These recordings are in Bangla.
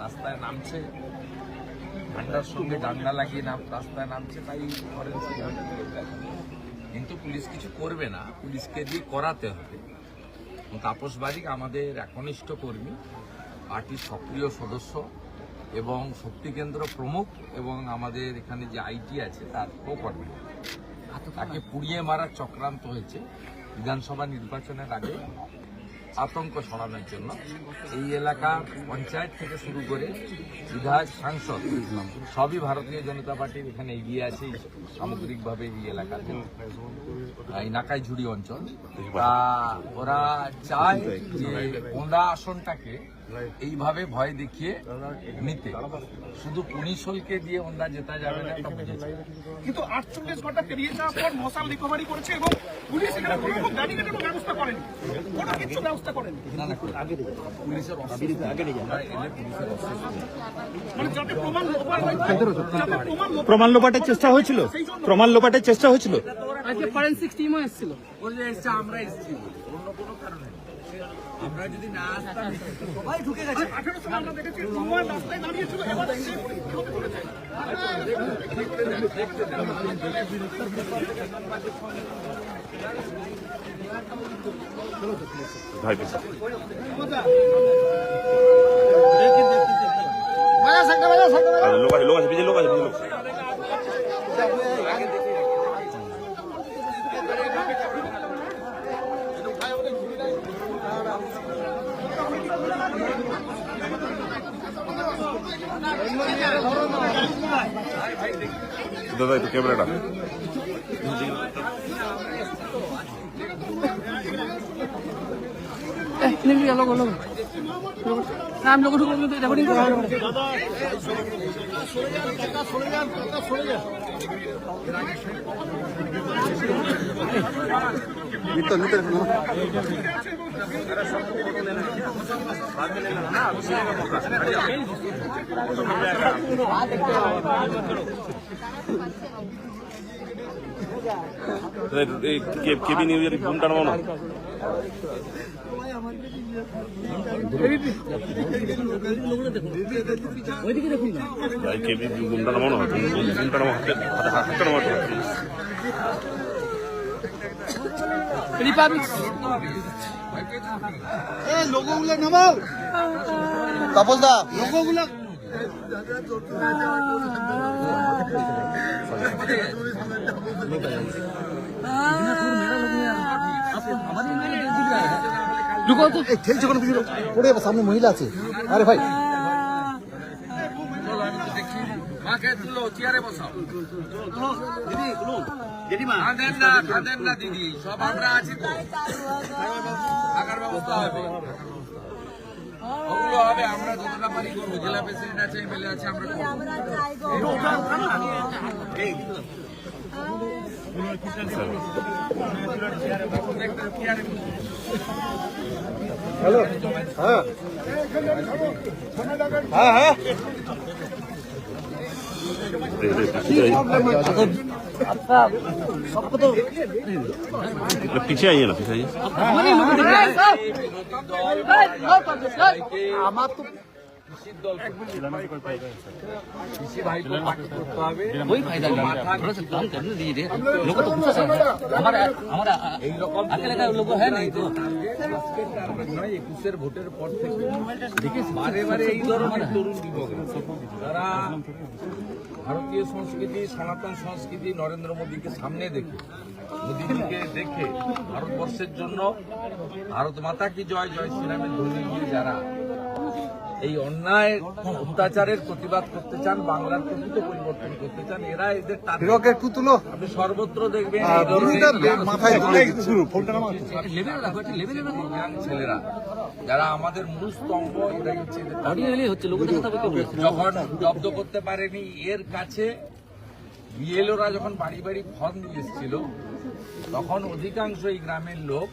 রাস্তায় নামছে। ঠান্ডার সঙ্গে ডান্ডা লাগিয়ে নাম রাস্তায় নামছে, তাই কিন্তু পুলিশ কিছু করবে না। পুলিশকে দিয়ে করাতে হবে। তাপস বারিক আমাদের একনিষ্ঠ কর্মী, পার্টির সক্রিয় সদস্য এবং শক্তি কেন্দ্র প্রমুখ এবং আমাদের এখানে যে আইটি আছে, তার প্রকর্মী তাকে পুড়িয়ে মারার চক্রান্ত হয়েছে বিধানসভা নির্বাচনের আগে আতঙ্ক ছড়ানোর জন্য। এই এলাকার পঞ্চায়েত থেকে শুরু করে বিধায়ক সাংসদ সবই ভারতীয় জনতা পার্টির এখানে এগিয়ে আছে সামগ্রিকভাবে এই এলাকাতে। এই নাকাইঝুড়ি অঞ্চল। তা ওরা চায় যে ওন্দা আসনটাকে এইভাবে ভয় দেখিয়ে নিতে। শুধু পুনিশলকে দিয়ে ওন্দা জেতা যাবে না এটা বুঝেছে। কিন্তু আটচল্লিশ ঘণ্টা পেরিয়ে যাওয়ার পর মশাল রিকভারি করেছে এবং পুলিশ এখানে কোনো রকম গাড়ি ব্যবস্থা করেনি। কোনো কিছু ব্যবস্থা করেনি। না না পুলিশের অস্তিত্ব আমরা এলে পুলিশের অস্তিত্ব মানে যাতে প্রমাণ লোপাটের চেষ্টা হয়েছিল? প্রমাণ লোপাটের চেষ্টা হয়েছিল? আজকে ফরেন্সিক টিমও এসেছিল। ওই যে এসছে আমরা এসছি। অন্য কোনো কারণে। আমরা যদি না আসতাম সবাই ঢুকে গেছে। লোক আছে লোক আছে লোক আছে। দাদা একটু ক্যামেরাটা। লোক লোক না আমি লোক রেকর্ডিং করব এই কেবি নিউজের ওইদিকে দেখুন না। কেবি ঘুমটা নামানো ঘুমটা নামানো হাতে হাতে নামানো রিপাবলিক তাপসদা ঢুকো তো ঠেলছে কোনো কিছু পড়ে যাবে, সামনে মহিলা আছে। আরে ভাই। দিদি সব আমরা আছি তো। থাকার ব্যবস্থা হবে। ওগুলো হবে আমরা যতটা পারি করব। জেলা প্রেসিডেন্ট আছে এমএলএ আছে আমরা করব। প্রত্যেকটা চেয়ারে বসো। पीछे आइए ना पीछे आइए আমার তো কৃষি ভাইপো পার্টি করতে হবে ওই ফায়দা নেই थोड़ा सा काम करने दीजिए लोग तो गुस्सा है हमारा हमारा এইরকম अकेले का लोग है नहीं तो একুশের ভোটের পর থেকে বারে বারে এই ধরনের তরুণ যুবক তারা ভারতীয় সংস্কৃতি, সনাতন সংস্কৃতি নরেন্দ্র মোদীকে সামনে দেখে, মোদীজিকে দেখে ভারতবর্ষের জন্য ভারত মাতা কি জয় জয় শ্রীরামের ধর্মী দিয়ে যারা এই অন্যায় অত্যাচারের প্রতিবাদ করতে চান বাংলার প্রকৃত পরিবর্তন করতে চান এরা এদের টার্গেটের পুতুলো আপনি সর্বত্র দেখবেন ছেলেরা যারা আমাদের মূল স্তম্ভ হচ্ছে যখন জব্দ করতে পারেনি এর কাছে বিএলওরা যখন বাড়ি বাড়ি ফর্ম নিয়ে এসেছিল তখন অধিকাংশ এই গ্রামের লোক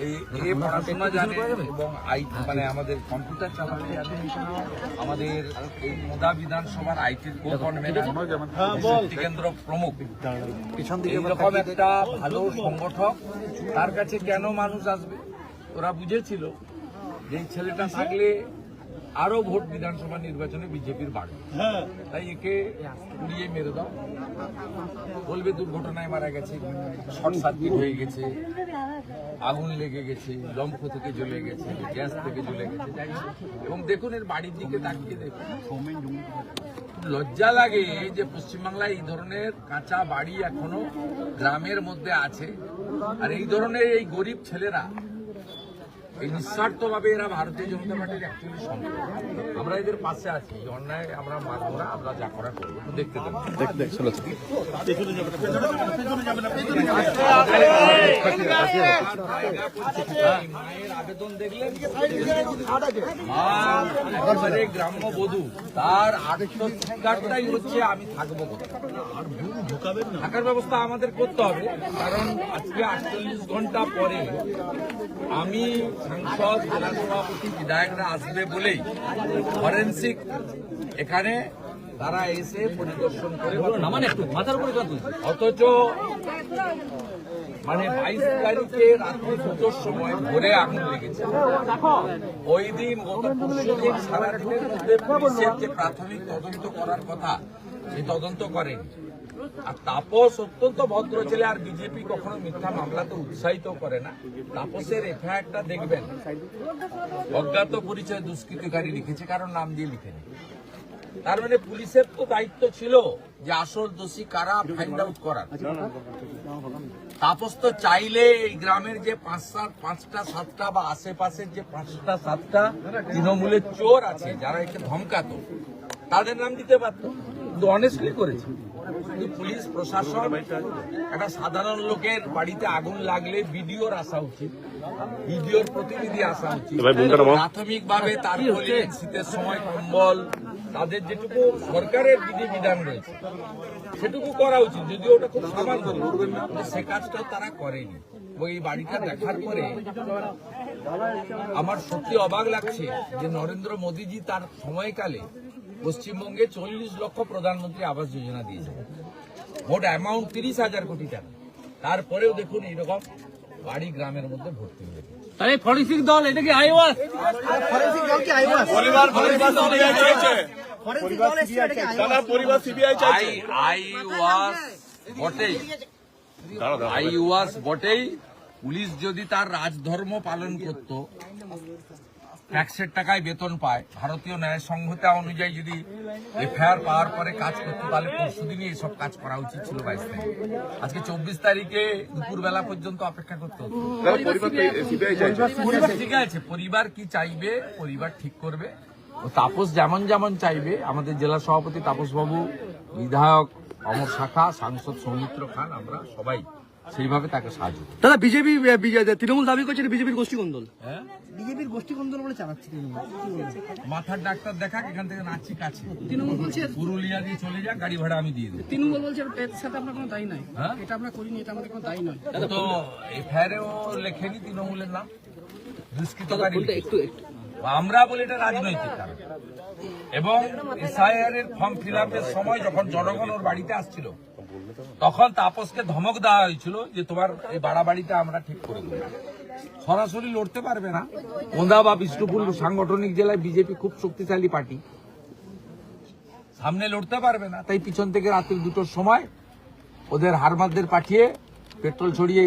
এ পড়াশোনা জানে এবং আই মানে আমাদের কম্পিউটার চালাতে জানে আমাদের এই মোদা বিধানসভার আইটির কেন্দ্র প্রমুখ। এইরকম একটা ভালো সংগঠক তার কাছে কেন মানুষ আসবে? ওরা বুঝেছিল যে এই ছেলেটা থাকলে আরও ভোট বিধানসভা নির্বাচনে বিজেপির বাড়বে তাই একে উড়িয়ে মেরে দাও। বলবে দুর্ঘটনায় মারা গেছে শর্ট সার্কিট হয়ে গেছে আগুন লেগে গেছে লম্ফ থেকে জ্বলে গেছে গ্যাস থেকে জ্বলে গেছে যাই এবং দেখুন এর বাড়ির দিকে তাকিয়ে দেখুন। লজ্জা লাগে যে পশ্চিমবাংলায় এই ধরনের কাঁচা বাড়ি এখনও গ্রামের মধ্যে আছে। আর এই ধরনের এই গরিব ছেলেরা এই নিঃস্বার্থভাবে এরা ভারতীয় জনতা পার্টির অ্যাকচুয়ালি আমরা এদের পাশে আছি এই অন্যায় আমরা মানব না আমরা যা করা করব দেখতে দেবো মায়ের আবেদন দেখলেন গ্রাম্য বধূ তার আত্মস্বীকারটাই হচ্ছে আমি থাকব কোথায়? থাকার ব্যবস্থা আমাদের করতে হবে কারণ আজকে আটচল্লিশ ঘণ্টা পরে আমি সাংসদ জেলা সভাপতি বিধায়করা আসবে বলেই ফরেন্সিক এখানে তারা এসে পরিদর্শন করে নামান একটু মাথার উপরে কেন অথচ মানে বাইশ তারিখে রাত্রি দুটোর সময় ভোরে আগুন লেগেছে। ওই দিন গত পরশু দিন সারাদিনের মধ্যে পুলিশের যে প্রাথমিক তদন্ত করার কথা সেই তদন্ত করেনি। আর তাপস অত্যন্ত ভদ্র ছেলে, আর বিজেপি কখনো মিথ্যা মামলাতে উৎসাহিত করে না। তাপসের এফআইআরটা দেখবেন। অজ্ঞাত পরিচয় দুষ্কৃতিকারী লিখেছে কারণ নাম দিয়ে লিখেনি। তার মানে পুলিশের তো দায়িত্ব ছিল যে আসল দোষী কারা ফাইন্ড আউট করার। তাপস তো চাইলে এই গ্রামের যে পাঁচটা পাঁচটা, সাতটা বা আশেপাশের যে পাঁচটা, সাতটা তৃণমূলের চোর আছে, যারা একে ধমকাতো, তাদের নাম দিতে পারত। কিন্তু অনেস্টলি করেছে। কিন্তু পুলিশ প্রশাসন একটা সাধারণ লোকের বাড়িতে আগুন লাগলে বিডিওর আসা উচিত। বিডিওর প্রতিনিধি আসা উচিত। প্রাথমিকভাবে তার শীতের সময় কম্বল তাদের যেটুকু সরকারের বিধি বিধান রয়েছে সেটুকু করা উচিত। যদিও ওটা খুব সামান্য সে কাজটাও তারা করেনি। এবং এই বাড়িটা দেখার পরে আমার সত্যি অবাক লাগছে যে নরেন্দ্র মোদীজি তার সময়কালে পশ্চিমবঙ্গে চল্লিশ লক্ষ প্রধানমন্ত্রী আবাস যোজনা দিয়েছে। মোট অ্যামাউন্ট তিরিশ হাজার কোটি টাকা। তারপরেও দেখুন এইরকম বাড়ি গ্রামের মধ্যে ভর্তি হয়ে গেছে। তাহলে ফরেন্সিক দল এটা কি আইওয়াস? আই আই ওয়াস বটেই। আই ওয়াস বটেই। পুলিশ যদি তার রাজধর্ম পালন করত ট্যাক্সের টাকায় বেতন পায়। ভারতীয় ন্যায় সংহিতা অনুযায়ী যদি এফআইআর পাওয়ার পরে কাজ করতো তাহলে পরশু দিনই এসব কাজ করা উচিত ছিল বাইশ তারিখ। আজকে চব্বিশ তারিখে দুপুর বেলা পর্যন্ত অপেক্ষা করতে হতো। পরিবার ঠিক আছে পরিবার কি চাইবে পরিবার ঠিক করবে। ও তাপস যেমন যেমন চাইবে আমাদের জেলা সভাপতি তাপস বাবু বিধায়ক অমর শাখা সাংসদ সৌমিত্র খান আমরা সবাই সেইভাবে তাকে সাহায্য দাদা বিজেপি তৃণমূল দাবি করছে বিজেপির গোষ্ঠী কোন্দল হ্যাঁ? বিজেপির গোষ্ঠী কোন্দল বলে চালাচ্ছে তৃণমূল। মাথার ডাক্তার দেখাক এখান থেকে নাচি কাছে। তৃণমূল বলছে পুরুলিয়া দিয়ে চলে যাক গাড়ি ভাড়া আমি দিয়ে দেবো। তৃণমূল বলছে এর সাথে আপনার কোনো দায়ী নাই। হ্যাঁ? এটা আমরা করিনি এটা আমাদের কোনো দায়ী নয়। তো এফআইআরেও লেখেনি তৃণমূলের নাম? দুষ্কৃতকারী একটু একটু। আমরা বলি এটা রাজনৈতিক কারণ। এবং এসআইআর এর ফর্ম ফিল আপের সময় যখন জনগণ ওর বাড়িতে আসছিল তখন তাপসকে ধমক দেওয়া হয়েছিল যে তোমার এই বাড়াবাড়িটা আমরা ঠিক করে দেবো। সরাসরি লড়তে পারবে না। ওন্দা বা বিষ্ণুপুর সাংগঠনিক জেলায় বিজেপি খুব শক্তিশালী পার্টি। সামনে লড়তে পারবে না তাই পিছন থেকে রাত্রি দুটোর সময় ওদের হারমাদদের পাঠিয়ে পেট্রোল ছড়িয়ে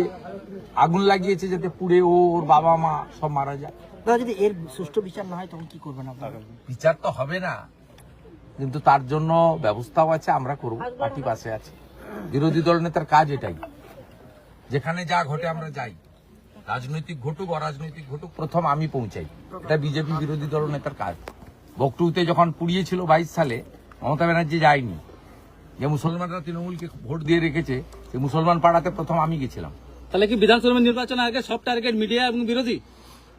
আগুন লাগিয়েছে যাতে পুড়ে ও ওর বাবা মা সব মারা যায়। যদি এর সুষ্ঠু বিচার না হয় তখন কি করবেন আপনারা? বিচার তো হবে না। কিন্তু তার জন্য ব্যবস্থাও আছে আমরা করব পার্টি পাশে আছে। বিরোধী দল নেতার কাজ এটাই। যেখানে যা ঘটে আমরা যাই। রাজনৈতিক ঘটুক অরাজনৈতিক ঘটুক প্রথম আমি পৌঁছাই। এটা বিজেপি বিরোধী দল নেতার কাজ। বকটুতে যখন পুড়িয়েছিল বাইশ সালে মমতা ব্যানার্জি যায়নি। যে মুসলমানরা তৃণমূলকে ভোট দিয়ে রেখেছে সেই মুসলমান পাড়াতে প্রথম আমি গেছিলাম। তাহলে কি বিধানসভা নির্বাচনের আগে সব টার্গেট মিডিয়া এবং বিরোধী?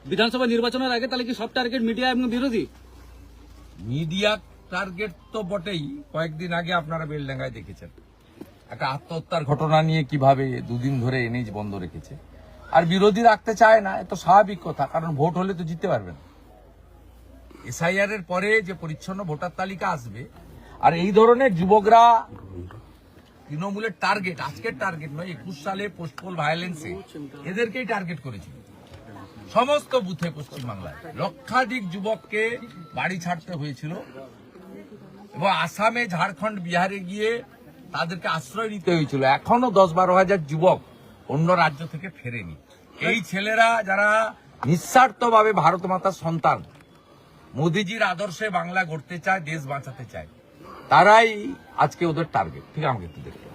বিধানসভা নির্বাচনের আগে তাহলে কি সব টার্গেট মিডিয়া এবং বিরোধী? মিডিয়া টার্গেট তো বটেই। কয়েকদিন আগে আপনারা বেলডাঙ্গায় দেখেছেন। একটা আত্মহত্যার ঘটনা নিয়ে কীভাবে দুদিন ধরে এনএইচ বন্ধ রেখেছে। আর বিরোধী রাখতে চায় না, এ তো স্বাভাবিক কথা, কারণ ভোট হলে তো জিততে পারবে না। এসআইআর এর পরে যে পরিচ্ছন্ন ভোটার তালিকা আসবে, আর এই ধরনের যুবকরা তৃণমূলের টার্গেট আজকের টার্গেট নয়, একুশ সালে পোস্টপোল ভায়োলেন্সে এদেরকেই টার্গেট করেছিল। সমস্ত বুথে পশ্চিমবাংলায় লক্ষাধিক যুবককে বাড়ি ছাড়তে হয়েছিল। এবং আসামে ঝাড়খণ্ড বিহারে গিয়ে তাদেরকে আশ্রয় নিতে হয়েছিল। এখনও দশ বারো হাজার যুবক অন্য রাজ্য থেকে ফেরেনি। এই ছেলেরা যারা নিঃস্বার্থভাবে ভারত মাতার সন্তান, মোদিজির আদর্শে বাংলা গড়তে চায়, দেশ বাঁচাতে চায়, তারাই আজকে ওদের টার্গেট ঠিক আমাকে একটু দেখতে।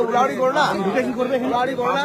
উড়াউড়ি করো না উড়াউড়ি করো না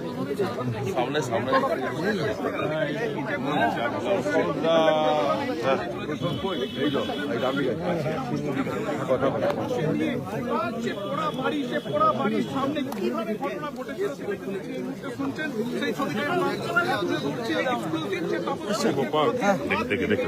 সামনে সামনে যে দেখে দেখে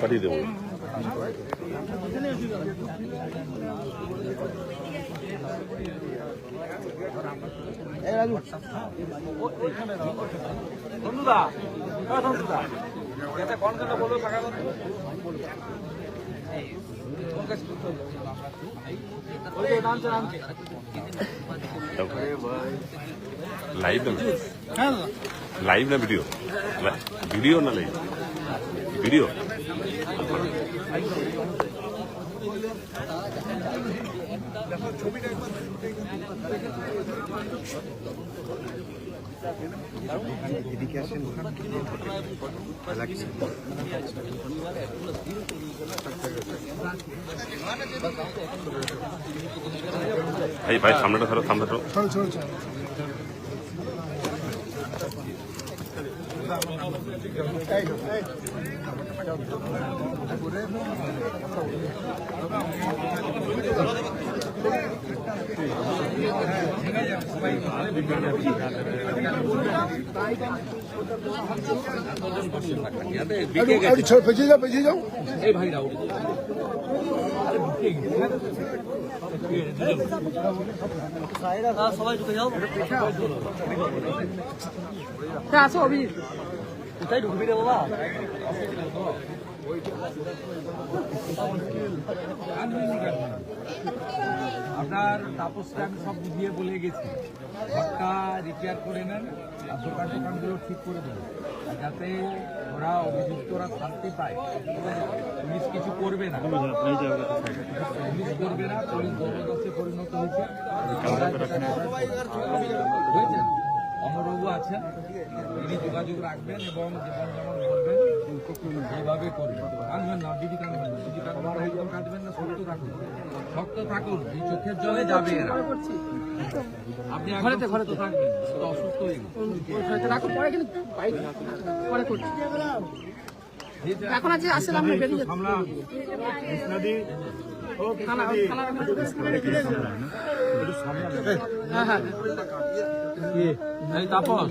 পাঠিয়ে দেবো বন্ধুদা বন্ধুদা এটা কোন কোনটা বলো টাকা কত ওই নাম নাম লাইভ না? লাইভ না ভিডিও ভিডিও না লাইভ ভিডিও ভাই ভাই সামনেটা ধরো সামনে ধরো এই ভাই রাউডি সবাই ঢুকে যাও আসো অভিজিৎ। কোথায় ঢুকবি রে বাবা? আপনার তাপসটা আমি সব বুঝিয়ে বলে গেছি। ঘরটা রিপেয়ার করে নেন আর দোকান টোকানগুলো ঠিক করে আর যাতে ওরা অভিযুক্তরা শান্তি পায়। পুলিশ কিছু করবে না। পুলিশ করবে না পুলিশ দলদাসে পরিণত হয়েছে। বুঝেছেন অমরবাবু আছেন, তিনি যোগাযোগ রাখবেন এবং যেমন যেমন বলবেন এইভাবে করবেন কাঁদবেন না দিদি কাঁদবেন না। দিদি কাঁদবেন না। কাঁদবেন না শক্ত থাকুন। শক্ত থাকুন এই চোখের জলে যাবে এরা। আপনি ঘরেতে ঘরেতে। থাকবেন অসুস্থ হয়ে গেছে এখন আজ আসলে আমরা বেরিয়ে যাচ্ছি। হ্যাঁ হ্যাঁ। তাপস।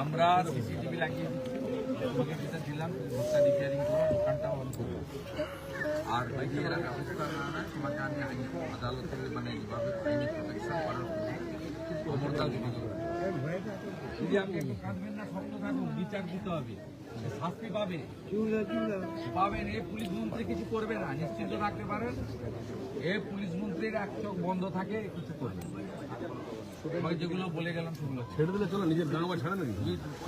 আমরা আর মানে যদি আপনি না বিচার দিতে হবে। শাস্তি পাবে। পাবেন এ পুলিশ মন্ত্রী কিছু করবে না, নিশ্চিন্ত থাকতে পারেন। এ পুলিশ মন্ত্রীর এক চোখ বন্ধ থাকে কিছু করবে যেগুলো বলে গেলাম সেগুলো ছেড়ে দিলে চলো নিজের গাঁও ছাড়ে নাকি?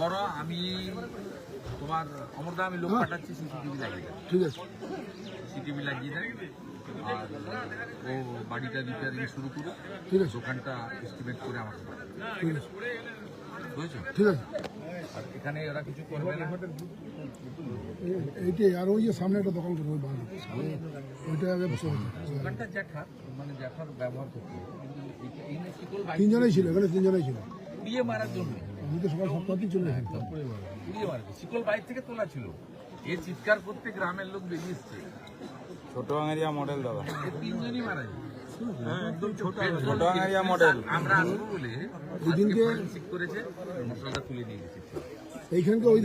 করো আমি তোমার অমরদা আমি লোক পাঠাচ্ছি সিসিটিভি লাগিয়ে দেয় ঠিক আছে। সিসিটিভি লাগিয়ে দেয় আর ও বাড়িটা রিপেয়ারিং শুরু করে ঠিক আছে। দোকানটা এস্টিমেট করে আমাকে ঠিক আছে। বুঝেছ? ঠিক আছে। আর এখানে ওরা কিছু করবে না। এইটাই আর ওই যে সামনে একটা দোকান করব ওইটা আগে বসে দোকানটা জ্যাঠার মানে জ্যাঠার ব্যবহার করতে তিনজনেই ছিল এখানে তিনজনেই ছিল। পুড়িয়ে মারার জন্য। এইখানকে ওই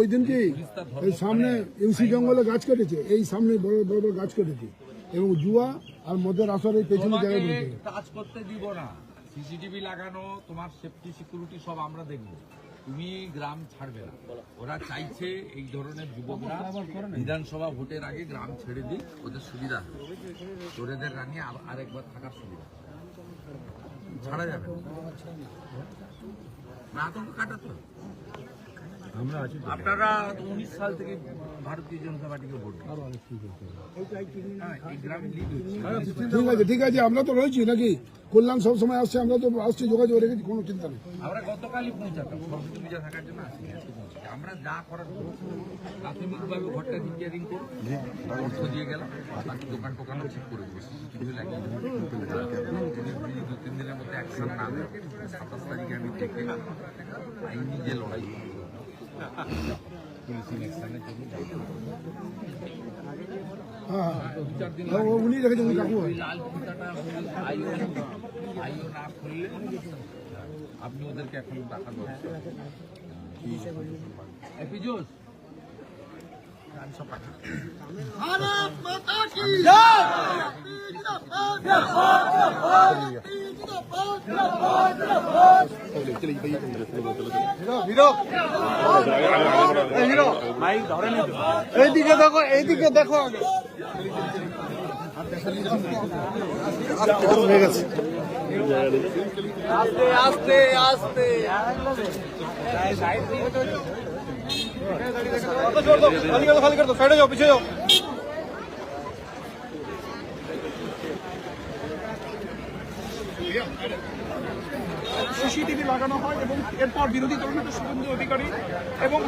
ওই দিন কি? সামনে ইউসি জঙ্গলে গাছ কেটেছে? এই সামনে বড় বড় বড় গাছ কেটেছে। এবং জুয়া আর মদের আসর পেছনে জায়গায় কাজ করতে দিব না। সিসিটিভি লাগানো তোমার সেফটি সিকিউরিটি সব আমরা দেখব। তুমি গ্রাম ছাড়বে না। ওরা চাইছে এই ধরনের যুবকরা বিধানসভা ভোটের আগে গ্রাম ছেড়ে দিক ওদের সুবিধা হবে। চোরেদের রানি আর- আরেকবার থাকার সুবিধা ছাড়া যাবে। না। আতঙ্ক কাটাতে হবে। আপনারা উনিশ সাল থেকে ভারতীয় জনতা পার্টিকে ভোট। হ্যাঁ, এই গ্রামে লিড হচ্ছে ঠিক আছে ঠিক আছে আমরা তো রয়েছি নাকি? কল্যাণ সব সময় আসছে আমরা তো আসছি যোগাযোগ রেখেছি কোনো চিন্তা নেই। আমরা গতকালই পৌঁছাতাম সরস্বতী পূজা থাকার জন্য আসি আমরা যা করার করছি। প্রাথমিকভাবে ঘরটা রিপেয়ারিং করে অর্থ দিয়ে গেলাম বাকি দোকান টোকানও ঠিক করে দেবো সিসিটিভি লাগিয়ে দু তিন দিনের মধ্যে অ্যাকশন না সাতাশ তারিখে আমি আইনি যে লড়াই আপনি ওদেরকে এখন দেখা দরকার এইদিকে দেখো এইদিকে দেখো হয়ে গেছে। আস্তে আস্তে আস্তে। খালি করে দাও খালি করে সাইডে যাও পিছিয়ে যাও। সিসিটিভি লাগানো হয় এবং এরপর বিরোধী দলনেতা শুভেন্দু অধিকারী এবং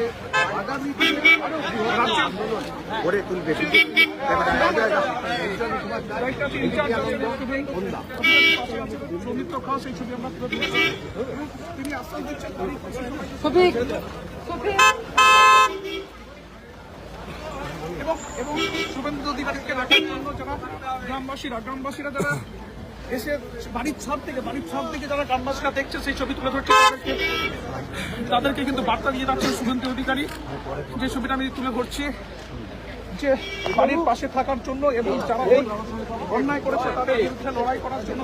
আগামী। সৌমিত্র খাস এই ছবি আমরা তিনি আশ্বাস দিচ্ছেন এবং এবং শুভেন্দু অধিকারীকে রাখার জন্য যারা গ্রামবাসীরা গ্রামবাসীরা যারা এসে বাড়ির ছাদ থেকে, বাড়ির ছাদ থেকে যারা গ্রামবাসীরা দেখছে, সেই ছবি তুলে ধরছে তাদেরকে। কিন্তু বার্তা দিয়ে যাচ্ছেন শুভেন্দু অধিকারী। যে ছবিটা আমি তুলে ধরছি, যে বাড়ির পাশে থাকার জন্য এবং যারা অন্যায় করেছে, তাদের বিরুদ্ধে লড়াই করার জন্য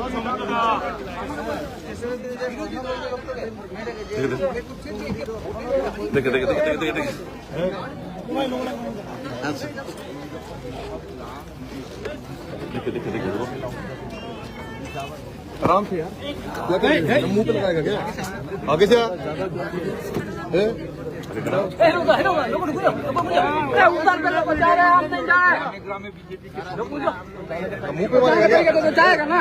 দেখে দেখে দেখে দেখে দেখে। দেখে দেখে দেখে দেখে। आराम से यार। मुँह पे लगाएगा क्या? आगे से ए हाँ। मुँह पे तो जाएगा ना।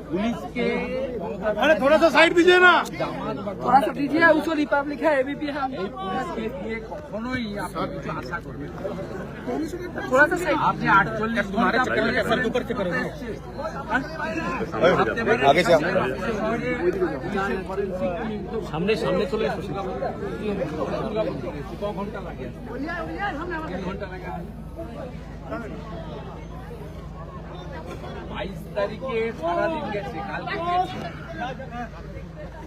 দিচ্ছে না। পুলিশকে अरे थोड़ा सा साइड दीजिए ना জামাত বা थोड़ा सा दीजिए उसको रिपब्लिक है एबीपी है এই পুলিশকে দিয়ে কখনোই আপনি কিছু আশা করবেন না। थोड़ा सा साइड আপনি আটচল্লিশ ঘন্টা आगे से সামনে সামনে চলে এসো ক ঘন্টা লাগে তিন ঘন্টা লাগে বাইশ তারিখে সারাদিন গেছে, কালকে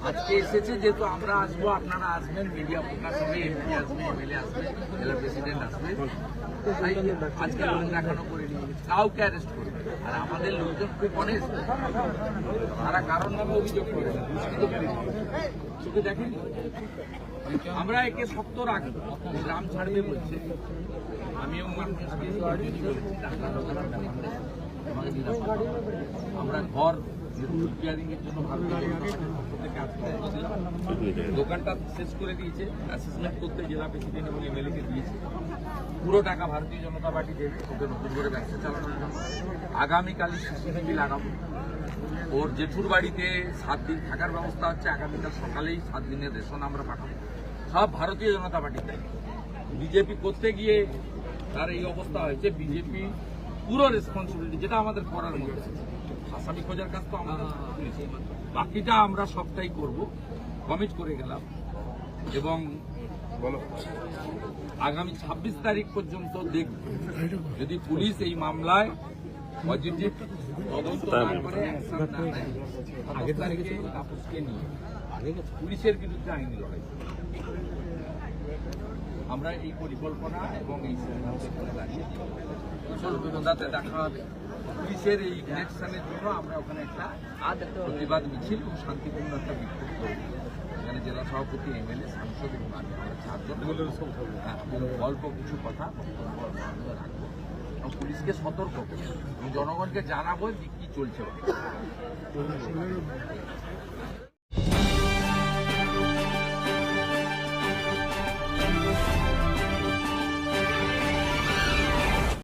আজকে এসেছে, যেহেতু আমরা আসব, আপনারা আসবেন, মিডিয়া প্রকাশ হবে, এমপি আসবে, এমএলএ আসবে, জেলা প্রেসিডেন্ট আসবে। আজকে লোক দেখানো করে নিয়ে। কাউকে অ্যারেস্ট করবে আর আমাদের লোকজন খুব অনেস্ট তারা কারণ নামে অভিযোগ করে। চোখে দেখেনি? আমরা একে শক্ত রাখব গ্রাম ছাড়বে বলছে। আমিও মানুষকে আমরা ঘর রিপেয়ারিং এর জন্য। দোকানটা শেষ করে দিয়েছে অ্যাসেসমেন্ট করতে জেলা প্রেসিডেন্ট এবং এমএলএ কে দিয়েছে। পুরো টাকা ভারতীয় জনতা পার্টি দেবে, ওকে নতুন করে ব্যবসা চালানোর জন্য। আগামীকালই সিসিটিভি লাগাবো। ওর জেঠুর বাড়িতে সাত দিন থাকার ব্যবস্থা হচ্ছে, আগামীকাল সকালেই সাত দিনের রেশন আমরা পাঠাবো। সব ভারতীয় জনতা পার্টির বিজেপি করতে গিয়ে তার এই অবস্থা হয়েছে, বিজেপি পুরো রেসপন্সিবিলিটি যেটা আমাদের করার মধ্যে আসামি খোঁজার কাজ তো আমাদের বাকিটা আমরা সবটাই করব। কমিট করে গেলাম। এবং আগামী ছাব্বিশ তারিখ পর্যন্ত দেখব। যদি পুলিশ এই মামলায় পজিটিভ তদন্ত করে action আগের তারিখে তাপসকে নিয়ে। পুলিশের বিরুদ্ধে আইনি লড়াই। আমরা এই পরিকল্পনা এবং এই দাঁড়িয়ে দেখা হবে। পুলিশের এই ইলেকশনের জন্য আমরা ওখানে একটা আজ একটা প্রতিবাদ মিছিল এবং শান্তিপূর্ণ একটা বিক্ষোভ করব। এখানে জেলা সভাপতি এমএলএ সাংসদ এবং আমি হ্যাঁ, অল্প কিছু কথা রাখব। এবং পুলিশকে সতর্ক করব। এবং জনগণকে জানাব যে কি চলছে।